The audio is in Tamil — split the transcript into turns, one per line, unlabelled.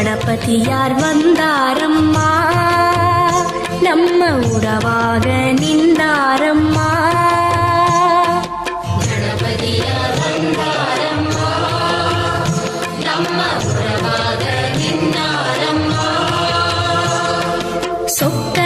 கணபதியார் வந்தாரம்மா? நம்ம உறவாக நின்றாரம்மா? சொக்க